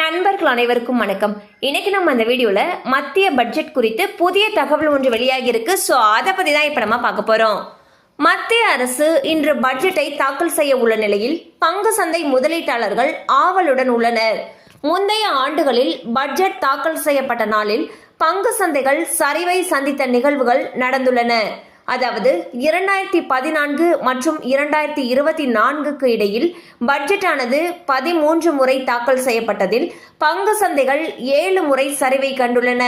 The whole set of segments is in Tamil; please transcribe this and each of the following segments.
நண்பர்கள் அனைவருக்கும் வணக்கம். இன்னைக்கு நம்ம அந்த வீடியோல மத்திய பட்ஜெட் குறித்து புதிய தகவல் ஒன்று வெளியாகி இருக்கு ஸோ அதை பத்தி தான் இப்ப நம்ம பார்க்க போறோம். மத்திய அரசு இன்று பட்ஜெட்டை தாக்கல் செய்ய உள்ள நிலையில் பங்கு சந்தை முதலீட்டாளர்கள் ஆவலுடன் உள்ளனர். முந்தைய ஆண்டுகளில் பட்ஜெட் தாக்கல் செய்யப்பட்ட நாளில் பங்கு சந்தைகள் சரிவை சந்தித்த நிகழ்வுகள் நடந்துள்ளன. அதாவது இரண்டாயிரத்தி பதினான்கு மற்றும் இரண்டாயிரத்தி இருபத்தி நான்குக்கு இடையில் பட்ஜெட்டானது பதிமூன்று முறை தாக்கல் செய்யப்பட்டதில் பங்கு சந்தைகள் ஏழு முறை சரிவை கண்டுள்ளன.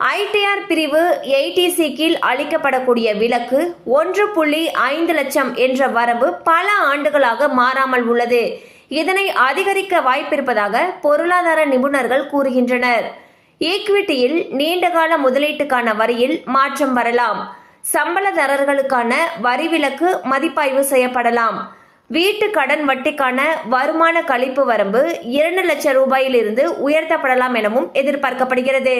ஐடிஆர் பிரிவு எயிட்டிசி கீழ் அளிக்கப்படக்கூடிய விலக்கு ஒன்று புள்ளி ஐந்து லட்சம் என்ற வரம்பு பல ஆண்டுகளாக மாறாமல் உள்ளது. இதனை அதிகரிக்க வாய்ப்பிருப்பதாக பொருளாதார நிபுணர்கள் கூறுகின்றனர். ஈக்விட்டியில் நீண்டகால முதலீட்டுக்கான வரியில் மாற்றம் வரலாம். சம்பளதாரர்களுக்கான வரி விலக்கு மதிப்பாய்வு செய்யப்படலாம். வீட்டு கடன் வட்டிக்கான வருமான கழிப்பு வரம்பு இரண்டு லட்சம் ரூபாயிலிருந்து உயர்த்தப்படலாம் எனவும் எதிர்பார்க்கப்படுகிறது.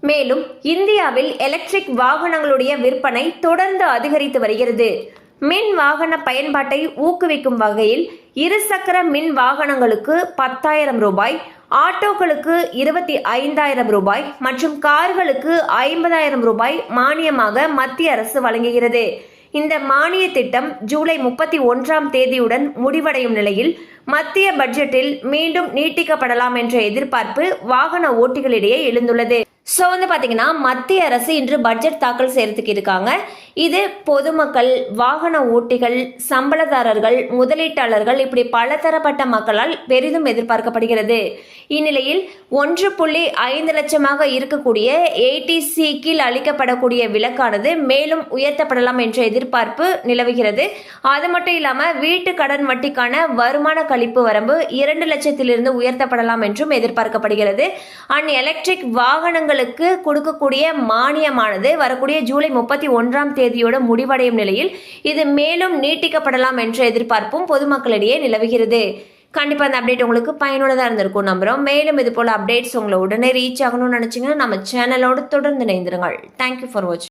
மேலும் இந்தியாவில் எலக்ட்ரிக் வாகனங்களுடைய விற்பனை தொடர்ந்து அதிகரித்து வருகிறது. மின் வாகன பயன்பாட்டை ஊக்குவிக்கும் வகையில் இருசக்கர மின் வாகனங்களுக்கு பத்தாயிரம் ரூபாய் ஆட்டோக்களுக்கு இருபத்தி ஐந்தாயிரம் ரூபாய் மற்றும் கார்களுக்கு ஐம்பதாயிரம் ரூபாய் மானியமாக மத்திய அரசு வழங்குகிறது. இந்த மானிய திட்டம் ஜூலை முப்பத்தி ஒன்றாம் தேதியுடன் முடிவடையும் நிலையில் மத்திய பட்ஜெட்டில் மீண்டும் நீட்டிக்கப்படலாம் என்ற எதிர்பார்ப்பு வாகன ஓட்டிகளிடையே எழுந்துள்ளது. ஸோ வந்து பார்த்தீங்கன்னா மத்திய அரசு இன்று பட்ஜெட் தாக்கல் செய்யறதுக்கு இருக்காங்க. இது பொதுமக்கள் வாகன ஓட்டிகள் சம்பளதாரர்கள் முதலீட்டாளர்கள் இப்படி பலதரப்பட்ட மக்களால் பெரிதும் எதிர்பார்க்கப்படுகிறது. இந்நிலையில் ஒன்று புள்ளி ஐந்து லட்சமாக இருக்கக்கூடிய ஏடிசி கீழ் அளிக்கப்படக்கூடிய விலக்கானது மேலும் உயர்த்தப்படலாம் என்ற எதிர்பார்ப்பு நிலவுகிறது. அது மட்டும் இல்லாமல் வீட்டு கடன் வட்டிக்கான வருமான கழிப்பு வரம்பு இரண்டு லட்சத்திலிருந்து உயர்த்தப்படலாம் என்றும் எதிர்பார்க்கப்படுகிறது. அண்ட் எலக்ட்ரிக் வாகனங்களுக்கு கொடுக்கக்கூடிய மானியமானது வரக்கூடிய ஜூலை முப்பத்தி ஒன்றாம் தேதி தேதியோடு முடிவடையும் நிலையில் இது மேலும் நீட்டிக்கப்படலாம் என்ற எதிர்பார்ப்பும் பொதுமக்களிடையே நிலவுகிறது. கண்டிப்பாக அந்த அப்டேட் உங்களுக்கு பயனுள்ளதாக இருந்திருக்கும் நம்புகிறோம் மேலும் இது போல் அப்டேட்ஸ் உங்களை உடனே ரீச் ஆகணும்னு நினச்சிங்கன்னா நம்ம சேனலோடு தொடர்ந்து இணைந்திருங்கள். தேங்க்யூ ஃபார் வாட்சிங்